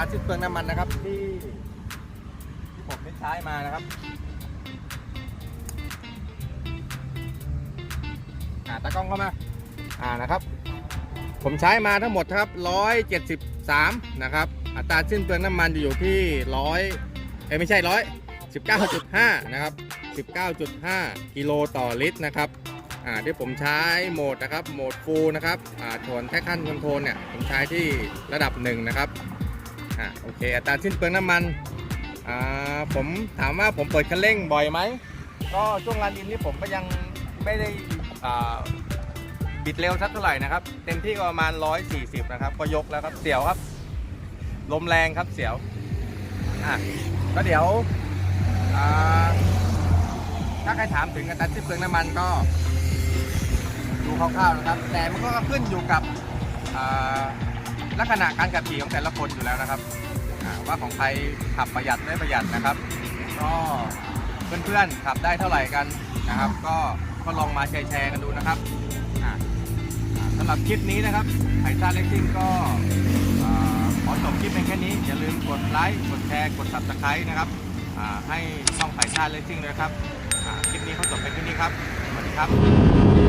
าสิ้นเปลืองน้ำมันนะครับ ที่ที่ผมได้ใช้มานะครับ อ่าตากล้องเข้ามา อ่านะครับ ผมใช้มาทั้งหมดครับ 173 นะครับ อัตราสิ้นเปลืองน้ำมันจะอยู่ที่ร้อยเอ้ไม่ใช่ร้อย19.5 นะครับ 19.5 กิโลต่อลิตรนะครับอ่าที่ผมใช้โหมดนะครับ โหมดฟูลนะครับอ่าส่วนแท็กชั่นคอนโทรลเนี่ย ผมใช้ที่ระดับหนึ่งนะครับ อ่าโอเคอัตราสิ้นเปลืองน้ำมันอ่าผมถามว่าผมเปิดคันเร่งบ่อยไหมก็ช่วงลานดินนี่ผมก็ยังไม่ได้อ่าบิดเร็วสักเท่าไหร่นะครับ เต็มที่ก็ประมาณ 140 นะครับ ก็ยกแล้วครับเสียวครับ ลมแรงครับเสียวอะก็เดี๋ยวอ่าถ้าใครถามถึงอัตราสิ้นเปลืองน้ำมันก็ดูคร่าวๆนะครับ แต่มันก็ขึ้นอยู่กับอ่า ลักษณะการขับขี่ของแต่ละคนอยู่แล้วนะครับว่าของใครขับประหยัดไม่ประหยัดนะครับก็เพื่อนๆขับได้เท่าไหร่กันนะครับ ก็ก็ลองมาแชร์กันดูนะครับอะอ่าสำหรับคลิปนี้นะครับไทซ่าเลสซิ่งก็ขอจบคลิปเพียงแค่นี้ อย่าลืมกดไลค์กดแชร์กด subscribe นะครับให้ช่องไทซ่าเลสซิ่งด้วยครับคลิปนี้เขาจบไปแค่นี้ครับสวัสดีครับ